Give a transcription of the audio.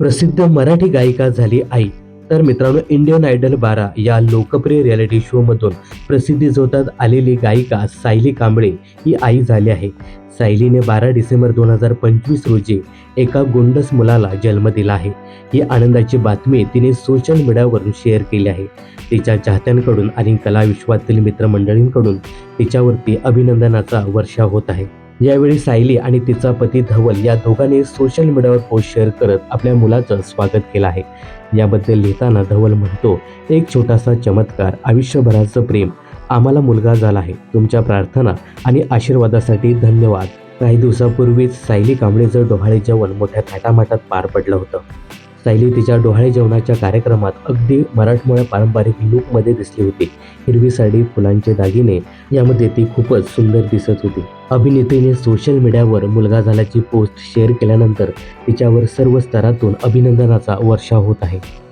प्रसिद्ध मराठी गायिका झाली आई. तर मित्रांनो इंडियन आयडल बारा या लोकप्रिय रियालिटी शो मधून प्रसिद्धी जोतात आलेली गायिका सायली कांबळे ही आई झाली आहे. सायलीने बारा डिसेंबर दोन हजार पंचवीस रोजी एका गोंडस मुलाला जन्म दिला आहे. ही आनंदाची बातमी तिने सोशल मीडियावरून शेअर केली आहे. तिच्या चाहत्यांकडून आणि कलाविश्वातील मित्रमंडळींकडून तिच्यावरती अभिनंदनाचा वर्षा होत आहे. यावेळी सायली आणि तिचा पती धवल या दोघांनी सोशल मीडियावर पोस्ट शेअर करत आपल्या मुलाचं स्वागत केलं आहे. याबद्दल लिहिताना धवल म्हणतो एक छोटासा चमत्कार आयुष्यभराचं प्रेम आम्हाला मुलगा झाला आहे. तुमच्या प्रार्थना आणि आशीर्वादासाठी धन्यवाद. काही दिवसापूर्वीच सायली कांबळेचं डोहाळे जेवण मोठ्या थाटामाटात पार पडलं होतं. सायली तिच्या डोहाळे जेवणाच्या कार्यक्रमात अगदी मराठमोळ्या पारंपरिक लुकमध्ये दिसली होती. हिरवी साडी फुलांचे दागिने यामध्ये ती खूपच सुंदर दिसत होती. अभिनेत्रीने सोशल मीडियावर मुलगा झाल्याची पोस्ट शेअर केल्यानंतर तिच्यावर सर्व स्तरातून अभिनंदनाचा वर्षाव होत आहे.